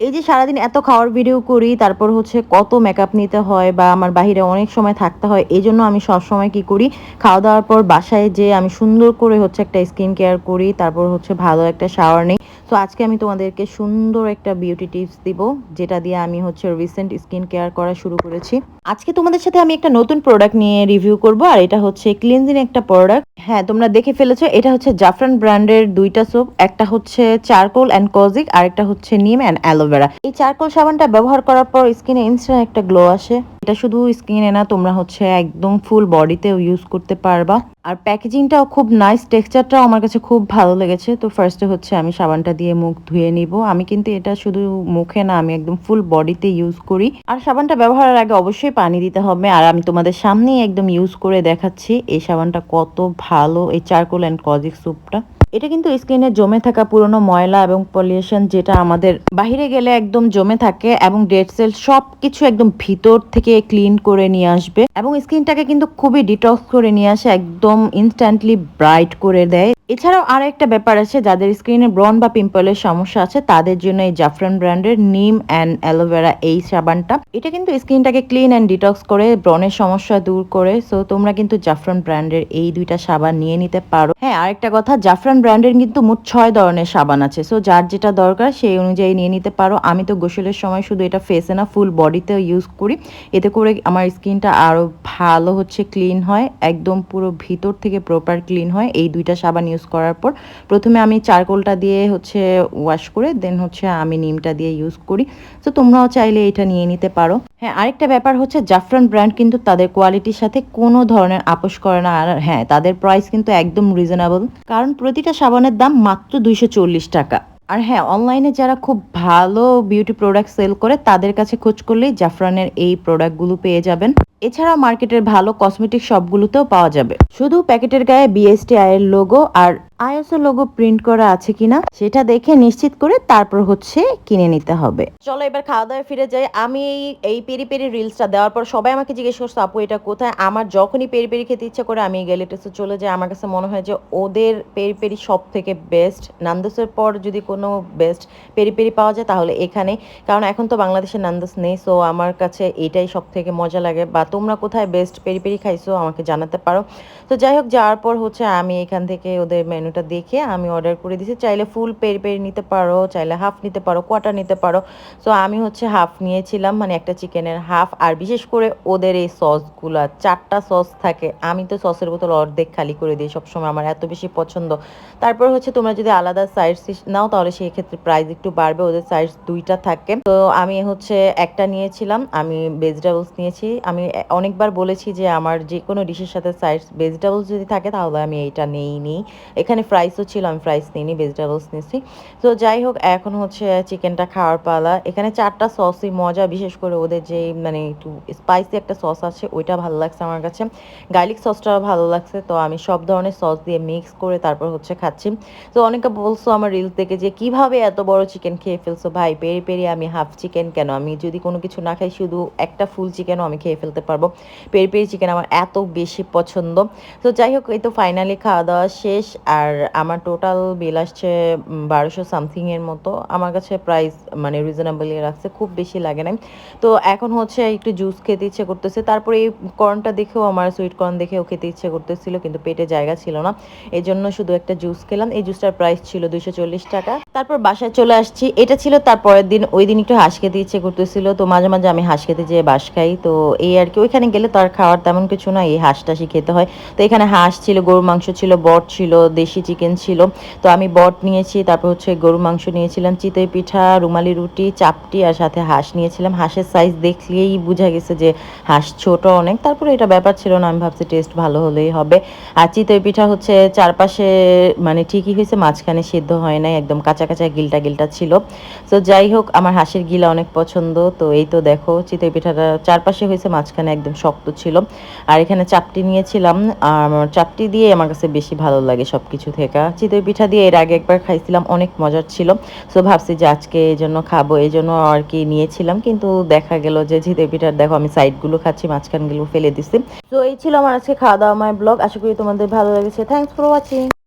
এই যে সারাদিন এত খাওয়ার ভিডিও করি, তারপর হচ্ছে কত মেকআপ নিতে হয় বা আমার বাহিরে অনেক সময় থাকতে হয়, এই জন্য আমি সব সময় কি করি খাওয়া দাওয়ার পর বাসায় যে আমি সুন্দর করে হচ্ছে একটা স্কিন কেয়ার করি, তারপর হচ্ছে ভালো একটা শাওয়ার নিই। তো আজকে আমি তোমাদেরকে সুন্দর একটা বিউটি টিপস দিব, যেটা দিয়ে আমি হচ্ছে রিসেন্ট স্কিন কেয়ার করা শুরু করেছি। আজকে তোমাদের সাথে আমি একটা নতুন প্রোডাক্ট নিয়ে রিভিউ করব, আর এটা হচ্ছে ক্লিনজিং একটা প্রোডাক্ট হ্যাঁ তোমরা দেখে ফেলেছো, এটা হচ্ছে জাফরান ব্র্যান্ডের দুইটা সোপ একটা হচ্ছে চারকোল অ্যান্ড কজিক আর একটা হচ্ছে নিম অ্যান্ড অ্যালোভেরা এই চারকোল সাবানটা ব্যবহার করার পর স্কিনে ইনস্ট্যান্ট একটা গ্লো আসে। এটা শুধু স্কিনে না, তোমরা হচ্ছে একদম ফুল বডিতেও ইউজ করতে পারবা। আর প্যাকেজিংটাও খুব নাইস টেক্সচারটাও আমার কাছে খুব ভালো লেগেছে। তো ফার্স্টে হচ্ছে আমি সাবানটা দিয়ে মুখ ধুয়ে নিব। আমি কিন্তু এটা শুধু মুখে না, আমি একদম ফুল বডিতে ইউজ করি। আর সাবানটা ব্যবহারের আগে অবশ্যই পানি দিতে হবে। আর আমি তোমাদের সামনেই একদম ইউজ করে দেখাচ্ছি এই সাবানটা কত ভালো, এই চারকোল অ্যান্ড কজিক স্যুপটা এটা কিন্তু স্কিনে জমে থাকা পুরনো ময়লা এবং পলিউশন যেটা আমাদের বাহিরে গেলে একদম জমে থাকে এবং ডেড সেল সব কিছু একদম ভিতর থেকে ক্লিন করে নিয়ে আসবে এবং স্কিনটাকে কিন্তু খুবই ডিটক্স করে নিয়ে আসে, একদম ইনস্ট্যান্টলি ব্রাইট করে দেয়। এছাড়াও আর একটা ব্যাপার আছে, যাদের স্কিনে ব্রন বা পিম্পলের সমস্যা আছে, তাদের জন্য এই জাফরান ব্র্যান্ডের নিম অ্যান্ড অ্যালোভেরা এই সাবানটা। এটা কিন্তু স্কিনটাকে ক্লিন অ্যান্ড ডিটক্স করে ব্রনের সমস্যা দূর করে। সো তোমরা কিন্তু জাফরান ব্র্যান্ডের এই দুইটা সাবান নিয়ে নিতে পারো। হ্যাঁ আরেকটা কথা, জাফরান ব্র্যান্ডের কিন্তু মোট ছয় ধরনের সাবান আছে। সো যার যেটা দরকার, সেই অনুযায়ী নিয়ে নিতে পারো। আমি তো গোসলের সময় শুধু এটা ফেসে না ফুল বডিতেও ইউজ করি। এতে করে আমার স্কিনটা আরও ভালো হচ্ছে ক্লিন হয়, একদম পুরো ভিতর থেকে প্রপার ক্লিন হয়। এই দুইটা সাবান ইউজ করার পর, প্রথমে আমি চারকোলটা দিয়ে হচ্ছে ওয়াশ করে দেন হচ্ছে আমি নিমটা দিয়ে ইউজ করি। তো তোমরাও চাইলে এটা নিয়ে নিতে পারো। হ্যাঁ আরেকটা ব্যাপার হচ্ছে জাফরান ব্র্যান্ড কিন্তু তাদের কোয়ালিটির সাথে কোনো ধরনের আপোষ করে না। আর হ্যাঁ তাদের প্রাইস কিন্তু একদম রিজনেবল কারণ প্রতিটা সাবানের দাম মাত্র দুইশো চল্লিশ টাকা। আর হ্যাঁ অনলাইনে যারা খুব ভালো বিউটি প্রোডাক্ট সেল করে, তাদের কাছে খোঁজ করলেই জাফরানের এই প্রোডাক্টগুলো পেয়ে যাবেন। এছাড়াও মার্কেটের ভালো কসমেটিক শপগুলোতেও পাওয়া যাবে। শুধু প্যাকেটের গায়ে বিএসটি আয়ের লোগো আর আইএসও লোগো প্রিন্ট করা আছে কিনা সেটা দেখে নিশ্চিত করে তারপর হচ্ছে কিনে নিতে হবে। চলো এবার খাওয়া দাওয়া ফিরে যাই। আমি এই এই পেরি পেরি রিলসটা দেওয়ার পর সবাই আমাকে জিজ্ঞেস করছে, আপু, এটা কোথায়? আমার যখনই পেরি পেরি খেতে ইচ্ছা করে আমি গ্যালিটেসে চলে যাই। আমার কাছে মনে হয় যে ওদের পেরি পেরি সব থেকে বেস্ট নান্দোসের পর যদি কোনো বেস্ট পেরি পেরি পাওয়া যায় তাহলে এখানে। কারণ এখন তো বাংলাদেশে নান্দোস নেই সো আমার কাছে এটাই সব থেকে মজা লাগে। বা তোমরা কোথায় বেস্ট পেরি পেরি খাইছো আমাকে জানাতে পারো। তো যাই হোক, যাওয়ার পর হচ্ছে আমি এখান থেকে ওদের মেনুটা দেখে আমি অর্ডার করে দিয়েছি। চাইলে ফুল পেরি পেরি নিতে পারো, চাইলে হাফ নিতে পারো কোয়াটার নিতে পারো। সো আমি হচ্ছে হাফ নিয়েছিলাম মানে একটা চিকেনের হাফ আর বিশেষ করে ওদের এই সসগুলা চারটা সস থাকে। আমি তো সসের বোতল অর্ধেক খালি করে দিই সবসময়, আমার এত বেশি পছন্দ। তারপর হচ্ছে তোমরা যদি আলাদা সাইজ নাও, তাহলে সেই ক্ষেত্রে প্রাইস একটু বাড়বে, ওদের সাইজ দুইটা থাকে। তো, আমি হচ্ছে একটা নিয়েছিলাম, আমি ভেজিটেবলস নিয়েছি। আমি অনেকবার বলেছি যে আমার যে কোনো ডিশের সাথে সাইড ভেজিটেবলস যদি থাকে, তাহলে আমি এইটা নেই নিই এখানে ফ্রাইসও ছিল, আমি ফ্রাইস নিইনি ভেজিটেবলস নিয়েছি তো যাই হোক, এখন হচ্ছে চিকেনটা খাওয়ার পালা। এখানে চারটা সসই মজা, বিশেষ করে ওদের যে মানে একটু স্পাইসি একটা সস আছে, ওইটা ভালো লাগছে আমার কাছে। গার্লিক সসটাও ভালো লাগছে, তো আমি সব ধরনের সস দিয়ে মিক্স করে তারপর হচ্ছে খাচ্ছি। তো অনেকে বলছো আমার রিলস দেখে যে, কীভাবে এত বড় চিকেন খেয়ে ফেলছো? ভাই, পেরি পেরে আমি হাফ চিকেন কেন? আমি যদি কোনো কিছু না খাই, শুধু একটা ফুল চিকেনও আমি খেয়ে ফেলতে পারব। পেরি পেরি চিকেন আমার এত বেশি পছন্দ। তো যাই হোক, এই তো ফাইনালি খাওয়া দাওয়া শেষ। আর আমার টোটাল বিল আসছে বারোশো সামথিংয়ের মতো। আমার কাছে প্রাইস মানে রিজনেবলই রাখছে, খুব বেশি লাগে না তো এখন হচ্ছে একটু জুস খেতে ইচ্ছে করতেছে। তারপরে এই কর্নটা দেখেও, আমার সুইট কর্ন দেখেও খেতে ইচ্ছে করতেছিল, কিন্তু পেটে জায়গা ছিল না। এই জন্য শুধু একটা জুস খেলাম। এই জুসটার প্রাইস ছিল দুইশো চল্লিশ টাকা। তারপর বাসায় চলে আসছি। এটা ছিল তার পরের দিন। ওই দিন একটু হাঁস খেতে ইচ্ছে করতেছিল। তো মাঝে মাঝে আমি হাঁস খেতে যেয়ে বাস খাই। তো এই আর কি, ওইখানে গেলে তো আর খাওয়ার তেমন কিছু না এই হাঁস টাসি খেতে হয়। তো এখানে হাঁস ছিল, গরুর মাংস ছিল, বট ছিল, দেশি চিকেন ছিল। তো আমি বট নিয়েছি, তারপর হচ্ছে গরুর মাংস নিয়েছিলাম, চিতই পিঠা, রুমালি রুটি, চাপটি আর সাথে হাঁস নিয়েছিলাম। হাঁসের সাইজ দেখলেই বোঝা গেছে যে হাঁস ছোট অনেক। তারপরে এটা ব্যাপার ছিল না, আমি ভাবছি টেস্ট ভালো হলেই হবে। আর চিতই পিঠা হচ্ছে চারপাশে মানে ঠিকই হয়েছে, মাঝখানে সিদ্ধ হয় নাই, একদম কাঁচা কাঁচা গিলটা গিলটা ছিল। তো যাই হোক, আমার হাঁসের গিলা অনেক পছন্দ। তো এই তো দেখো, চিতই পিঠাটা চারপাশে হয়েছে, মাঝখানে একদম শক্ত ছিল। আর এখানে চাপটি নিয়েছিলাম, আর চাপটি দিয়ে আমার কাছে বেশি ভালো লাগে সব কিছু থেকে। চিতই পিঠা দিয়ে এর আগে একবার খাইছিলাম, অনেক মজার ছিল। সো ভাবছি যে আজকে এই জন্য খাব, এই জন্য আর কি নিয়েছিলাম। কিন্তু দেখা গেল যে চিতই পিঠার, দেখো আমি সাইডগুলো খাচ্ছি, মাঝখানগুলো ফেলে দিছি। তো এই ছিল আমার আজকে খাওয়া দাওয়া আমার ব্লগ। আশা করি তোমাদের ভালো লেগেছে। Thanks for watching